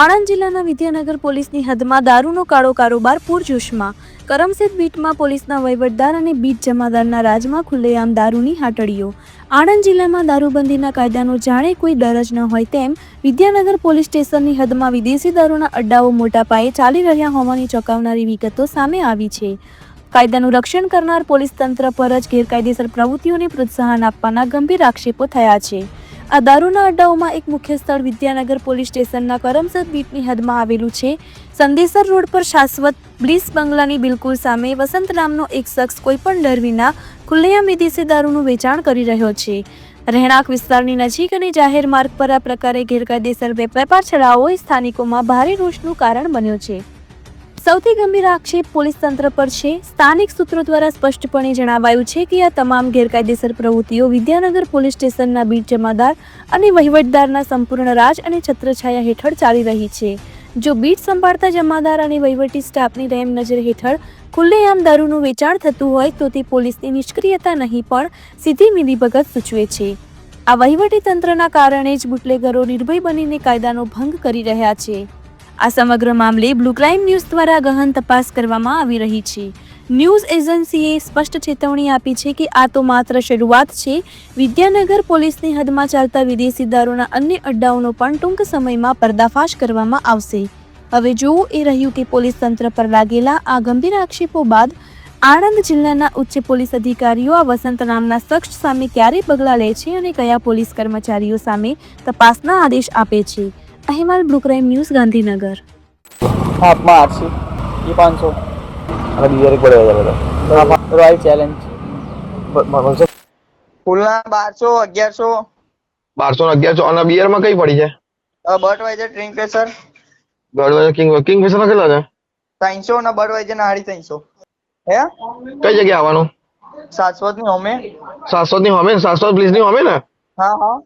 આણંદ જિલ્લાના વિદ્યાનગર પોલીસની હદમાં દારૂનો કાળો કારોબાર પૂરજોશમાં. કરમસેદ બીટમાં પોલીસના વહીવટદાર અને બીટ જમાદારના રાજમાં ખુલ્લેઆમ દારૂની હાટડીઓ. આણંદ જિલ્લામાં દારૂબંધીના કાયદાનો જાણે કોઈ ડર જ ન હોય તેમ વિદ્યાનગર પોલીસ સ્ટેશનની હદમાં વિદેશી દારૂના અડ્ડાઓ મોટા પાયે ચાલી રહ્યા હોવાની ચોંકાવનારી વિગતો સામે આવી છે. કાયદાનું રક્ષણ કરનાર પોલીસ તંત્ર પર જ ગેરકાયદેસર પ્રવૃત્તિઓને પ્રોત્સાહન આપવાના ગંભીર આક્ષેપો થયા છે. આ દારૂના અડ્ડાઓમાં એક મુખ્ય સ્થળ વિદ્યાનગર પોલીસ સ્ટેશનના કરમસદ બીટની હદમાં આવેલું છે. સંદેસર રોડ પર શાશ્વત બ્લિસ બંગલાની બિલકુલ સામે વસંત નામનો એક શખ્સ કોઈપણ ડર વિના ખુલ્લેઆમ વિદેશી દારૂનું વેચાણ કરી રહ્યો છે. રહેણાંક વિસ્તારની નજીક અને જાહેર માર્ગ પર આ પ્રકારે ગેરકાયદેસર વેપાર ચલાવવો સ્થાનિકોમાં ભારે રોષનું કારણ બન્યો છે. સૌથી ગંભીર આક્ષેપ પોલીસ તંત્ર પર છે. સ્થાનિક સૂત્રો દ્વારા સ્પષ્ટપણે જણાવાયું છે કે આ તમામ ગેરકાયદેસર પ્રવૃત્તિઓ વિદ્યાનગર પોલીસ સ્ટેશનના બીટ જમાદાર અને વહીવટદારના સંપૂર્ણ રાજ અને છત્રછાયા હેઠળ ચાલી રહી છે. જો બીટ સંભાળતા જમાદાર અને વહીવટી સ્ટાફની રેમ નજર હેઠળ ખુલ્લેઆમ દારૂનું વેચાણ થતું હોય તો તે પોલીસની નિષ્ક્રિયતા નહીં, પણ સીધી મિલીભગત સૂચવે છે. આ વહીવટી તંત્રના કારણે જ બુટલેગરો નિર્ભય બનીને કાયદાનો ભંગ કરી રહ્યા છે. આ સમગ્ર મામલે બ્લુ ક્રાઇમ ન્યૂઝ દ્વારા ગહન તપાસ કરવામાં આવી રહી છે. ન્યૂઝ એજન્સીએ સ્પષ્ટ ચેતવણી આપી છે કે આ તો માત્ર શરૂઆત છે. વિદ્યાનગર પોલીસની હદમાં ચાલતા વિદેશી દારૂના અન્ય અડ્ડાઓનો પણ ટૂંક સમયમાં પર્દાફાશ કરવામાં આવશે. હવે જોવું એ રહ્યું કે પોલીસ તંત્ર પર લાગેલા આ ગંભીર આક્ષેપો બાદ આણંદ જિલ્લાના ઉચ્ચ પોલીસ અધિકારીઓ આ વસંત નામના શખ્સ સામે ક્યારે પગલાં લે છે અને કયા પોલીસ કર્મચારીઓ સામે તપાસના આદેશ આપે છે. અહેવાલ બ્લુ ક્રાઇમ ન્યૂઝ ગાંધીનગર. હાથમાં આઠસી એ પાંચસો. અને બીજા એક પડે બધા. રોયલ ચેલેન્જ ફૂલના બારસો અગિયારસો. બારસો ને અગિયારસો. અને બિયરમાં કઈ પડી છે? બટ વાઇઝર ડ્રિંક પ્રેશર ગઢવાજા કિંગ કિંગ ફિશર કેટલા છે? ત્રણસો અને બટ વાઇઝર ના સાડી ત્રણસો. હે? કઈ જગ્યાએ આવવાનું? સાસવતની હોમે સાસવતની? હોમે સાસવત પ્લીઝની હોમે ને? હા હા.